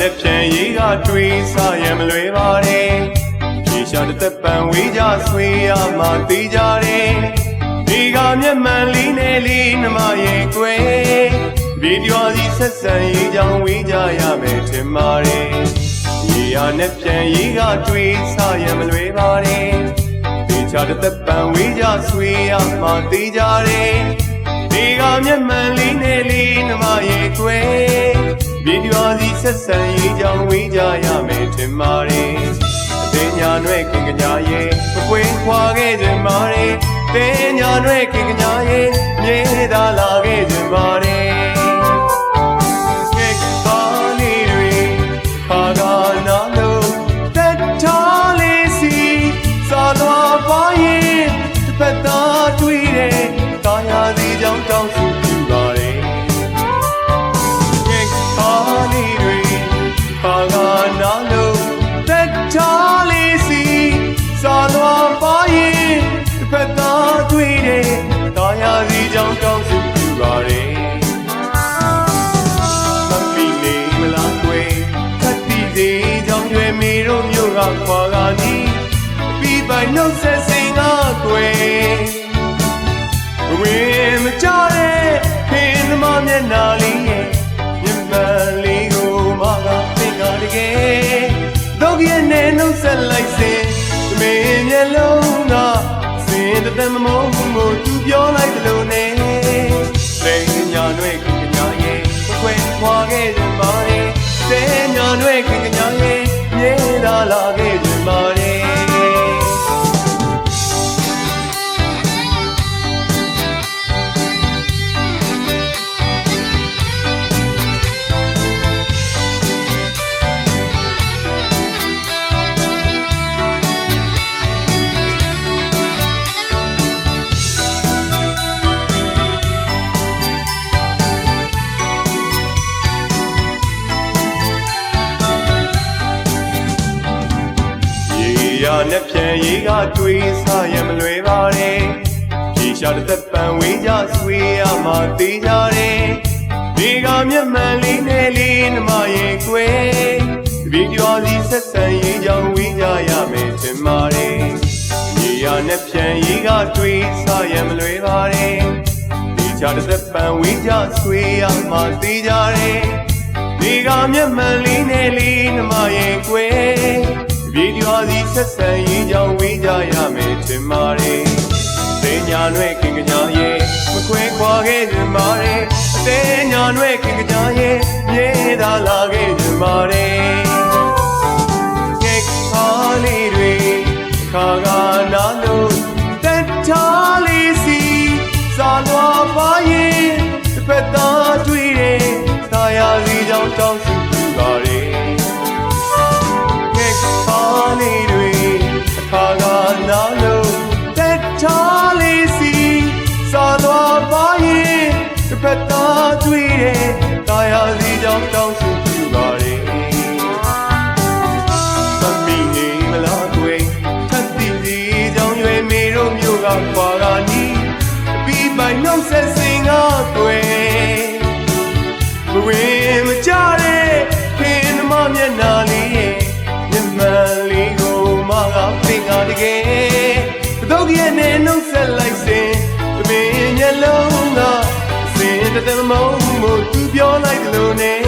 နဲ့ပြန်ရေးကတွေးစားရမလွယ်ပါနဲ့ပြေရှာတစ်သက်ပံဝေးကြဆွေးရမှသိကြတယ်ဒီကမျက်မှန်လေးနဲ့လေးနှမရဲ့ကွယ်ဒီပြောစီဆက်ဆံရေးကြောင်းဝေးကြရမယ်ထင်ပါတယ်ရေရနဲ့ပြန်ရေးကတွေးစားရမလွယ်ပါနဲ့ဒီချတစ်သက်ပံဝေးကြဆွေးရမှသိကြတယ်ဒီကမျက်မှန်လေးနဲ့လေးနှမရဲ့ကွယ် ဒီပြောစီဆက်ဆံရေးကြောင်းဝေးကြရမယ်ထင်ပါတယ်အသေးညာနှဲ့ခင်ကညာရဲ့မကွင်းခွာခဲ့ခြင်းပါတယ်တင်းညာနှဲ့ခင်ကညာရဲ့မြေသာလာခဲ့ခြင်းပါတယ် တို့မျိုးကခွာကားနီးပြီးပိုင်နှုတ်ဆက်စင်ကကွယ်ဝေမကြတဲ့ခင်းသမားမျက်နာလေးရဲ့မြမလေးကိုမကသင်္ကာတကယ်တော့ရဲ့နဲ့နှုတ်ဆက်လိုက်စင်မင်းမျက်လုံးကစင်တသက်မမုန်းကိုသူပြောလိုက်သလိုနဲ့လေညာနှွဲ့ခင်ညာရဲ့ခွဲခွာခဲ့ကြပါလေတဲညာနှွဲ့ခင်ညာရဲ့ နဲ့ပြန်ရေးကတွေးစားရမလွယ်ပါနဲ့ပြေရှာတစ်သက်ပံဝေးကြဆွေးရမှသိကြတယ်ဒီကမျက်မှန်လေးနဲ့လေးနှမရဲ့ကွယ်ဒီပြောစီဆက်ဆံရေးကြောင်းဝေးကြရမယ်ထင်ပါတယ်ရေရနဲ့ပြန်ရေးကတွေးစားရမလွယ်ပါနဲ့ဒီချတစ်သက်ပံဝေးကြဆွေးရမှသိကြတယ်ဒီကမျက်မှန်လေးနဲ့လေးနှမရဲ့ကွယ် ဗီဒီယိုစီဆက်ဆံရေးကြောင်းဝေးကြရမယ်ထင်ပါတယ်။သေးညာနှဲ့ခင်ကညာရဲ့မခွဲခွာခဲ့ခြင်းပါတယ်။အသေးညာနှဲ့ခင်ကညာရဲ့မြေသာလာခဲ့ခြင်းပါတယ်။ တွေ့တယ်တာယာစီကြောင့်တောင်းစုပြပါတယ်သမီးနေမလားကွယ်ထပ်တီစီကြောင့်ရွယ်မေတို့မျိုးကခွာကားနီးပြီးပိုင်နှုတ်ဆက်စင်ကကွယ်မဝေမကြတဲ့ခင်းသမားမျက်နာလေးရဲ့မျက်မှန်လေးကိုမကသင်္ကာတကယ်ဘတော့ရဲ့နဲ့နှုတ်ဆက်လိုက်စင်သမင်းမျက်လုံးကစင် တသက်မုံမို့သူပြောလိုက်တယ်လို့နဲ့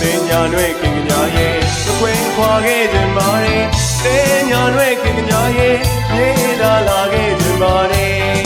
ပညာနှွဲ့ခင်ညာရဲ့မခွဲခွာခဲ့ခြင်းပါလေပညာနှွဲ့ခင်ညာရဲ့မြေလာလာခဲ့ခြင်းပါလေ